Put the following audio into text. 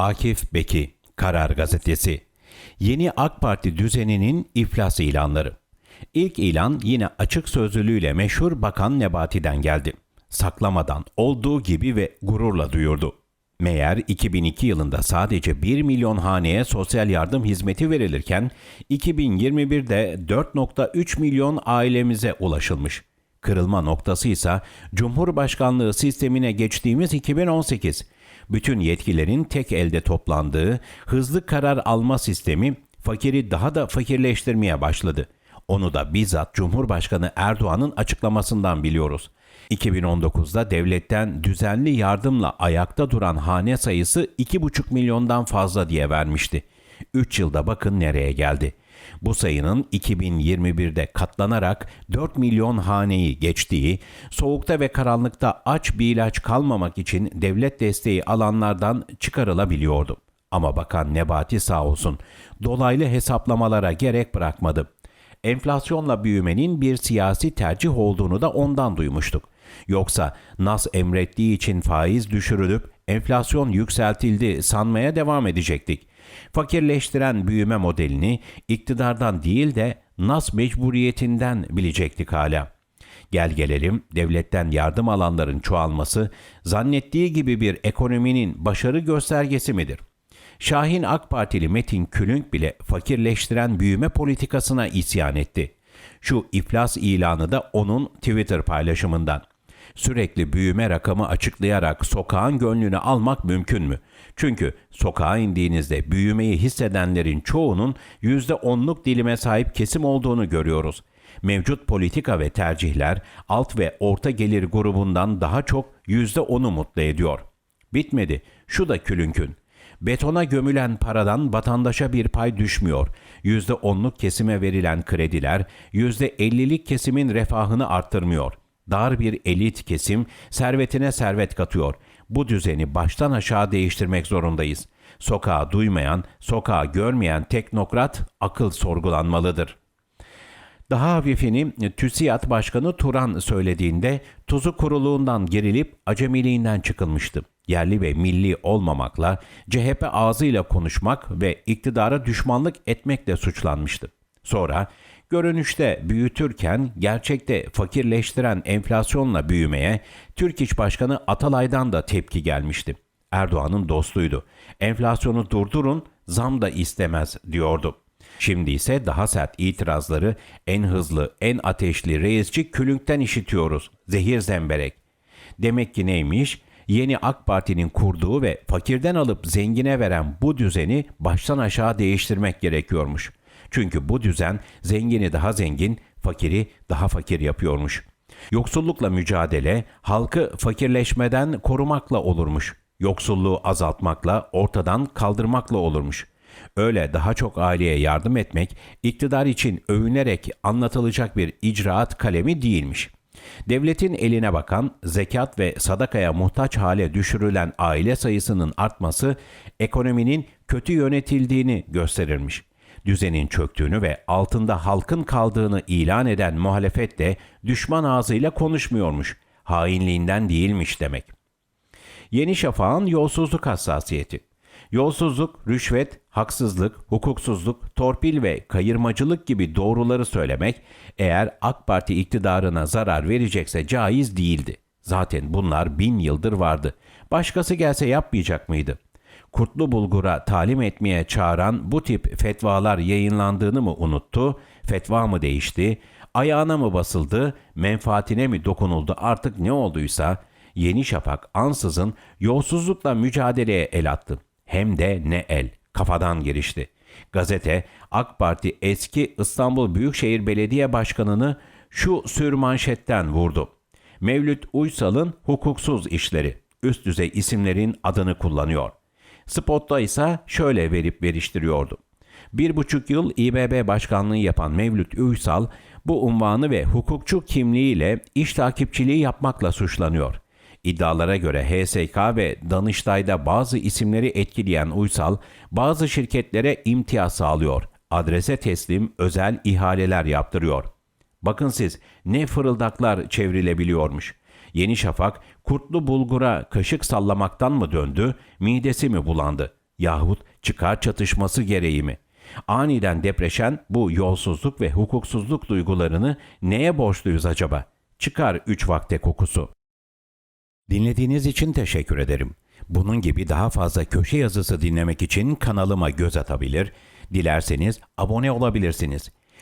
Akif Beki, Karar Gazetesi. Yeni AK Parti düzeninin iflas ilanları. İlk ilan yine açık sözlülüğüyle meşhur Bakan Nebati'den geldi. Saklamadan, olduğu gibi ve gururla duyurdu. Meğer 2002 yılında sadece 1 milyon haneye sosyal yardım hizmeti verilirken 2021'de 4.3 milyon ailemize ulaşılmış. Kırılma noktası ise Cumhurbaşkanlığı sistemine geçtiğimiz 2018. Bütün yetkilerin tek elde toplandığı hızlı karar alma sistemi fakiri daha da fakirleştirmeye başladı. Onu da bizzat Cumhurbaşkanı Erdoğan'ın açıklamasından biliyoruz. 2019'da devletten düzenli yardımla ayakta duran hane sayısı 2,5 milyondan fazla diye vermişti. 3 yılda bakın nereye geldi. Bu sayının 2021'de katlanarak 4 milyon haneyi geçtiği, soğukta ve karanlıkta aç bir ilaç kalmamak için devlet desteği alanlardan çıkarılabiliyordu. Ama bakan Nebati sağ olsun dolaylı hesaplamalara gerek bırakmadı. Enflasyonla büyümenin bir siyasi tercih olduğunu da ondan duymuştuk. Yoksa nas emrettiği için faiz düşürülüp enflasyon yükseltildi sanmaya devam edecektik. Fakirleştiren büyüme modelini iktidardan değil de nas mecburiyetinden bilecektik hala. Gel gelelim devletten yardım alanların çoğalması zannettiği gibi bir ekonominin başarı göstergesi midir? Şahin AK Partili Metin Külünk bile fakirleştiren büyüme politikasına isyan etti. Şu iflas ilanı da onun Twitter paylaşımından. Sürekli büyüme rakamı açıklayarak sokağın gönlünü almak mümkün mü? Çünkü sokağa indiğinizde büyümeyi hissedenlerin çoğunun %10'luk dilime sahip kesim olduğunu görüyoruz. Mevcut politika ve tercihler alt ve orta gelir grubundan daha çok %10'u mutlu ediyor. Bitmedi. Şu da külünkün. Betona gömülen paradan vatandaşa bir pay düşmüyor. %10'luk kesime verilen krediler %50'lik kesimin refahını arttırmıyor. Dar bir elit kesim servetine servet katıyor. Bu düzeni baştan aşağı değiştirmek zorundayız. Sokağa duymayan, sokağa görmeyen teknokrat akıl sorgulanmalıdır. Daha hafifini TÜSİAD Başkanı Turan söylediğinde tuzu kuruluğundan gerilip acemiliğinden çıkılmıştı. Yerli ve milli olmamakla CHP ağzıyla konuşmak ve iktidara düşmanlık etmekle suçlanmıştı. Sonra görünüşte büyütürken gerçekte fakirleştiren enflasyonla büyümeye Türk İş Başkanı Atalay'dan da tepki gelmişti. Erdoğan'ın dostuydu. Enflasyonu durdurun, zam da istemez diyordu. Şimdi ise daha sert itirazları en hızlı, en ateşli reisçi Külünk'ten işitiyoruz. Zehir zemberek. Demek ki neymiş? Yeni AK Parti'nin kurduğu ve fakirden alıp zengine veren bu düzeni baştan aşağı değiştirmek gerekiyormuş. Çünkü bu düzen zengini daha zengin, fakiri daha fakir yapıyormuş. Yoksullukla mücadele halkı fakirleşmeden korumakla olurmuş. Yoksulluğu azaltmakla, ortadan kaldırmakla olurmuş. Öyle daha çok aileye yardım etmek iktidar için övünerek anlatılacak bir icraat kalemi değilmiş. Devletin eline bakan, zekat ve sadakaya muhtaç hale düşürülen aile sayısının artması ekonominin kötü yönetildiğini gösterirmiş. Düzenin çöktüğünü ve altında halkın kaldığını ilan eden muhalefet de düşman ağzıyla konuşmuyormuş. Hainliğinden değilmiş demek. Yeni Şafak'ın yolsuzluk hassasiyeti. Yolsuzluk, rüşvet, haksızlık, hukuksuzluk, torpil ve kayırmacılık gibi doğruları söylemek eğer AK Parti iktidarına zarar verecekse caiz değildi. Zaten bunlar bin yıldır vardı. Başkası gelse yapmayacak mıydı? Kurtlu Bulgur'a talim etmeye çağıran bu tip fetvalar yayınlandığını mı unuttu? Fetva mı değişti? Ayağına mı basıldı? Menfaatine mi dokunuldu? Artık ne olduysa Yeni Şafak ansızın yolsuzlukla mücadeleye el attı hem de ne el, kafadan girişti. Gazete AK Parti eski İstanbul Büyükşehir Belediye Başkanı'nı şu sürmanşetten vurdu. Mevlüt Uysal'ın hukuksuz işleri, üst düzey isimlerin adını kullanıyor. Spot'ta ise şöyle verip veriştiriyordu. Bir buçuk yıl İBB başkanlığı yapan Mevlüt Uysal bu unvanı ve hukukçu kimliğiyle iş takipçiliği yapmakla suçlanıyor. İddialara göre HSK ve Danıştay'da bazı isimleri etkileyen Uysal, bazı şirketlere imtiyaz sağlıyor. Adrese teslim özel ihaleler yaptırıyor. Bakın siz ne fırıldaklar çevrilebiliyormuş. Yeni Şafak kurtlu bulgura kaşık sallamaktan mı döndü, midesi mi bulandı? yahut çıkar çatışması gereği mi? Aniden depreşen bu yolsuzluk ve hukuksuzluk duygularını neye borçluyuz acaba? Çıkar üç vakte kokusu. Dinlediğiniz için teşekkür ederim. Bunun gibi daha fazla köşe yazısı dinlemek için kanalıma göz atabilir, dilerseniz abone olabilirsiniz.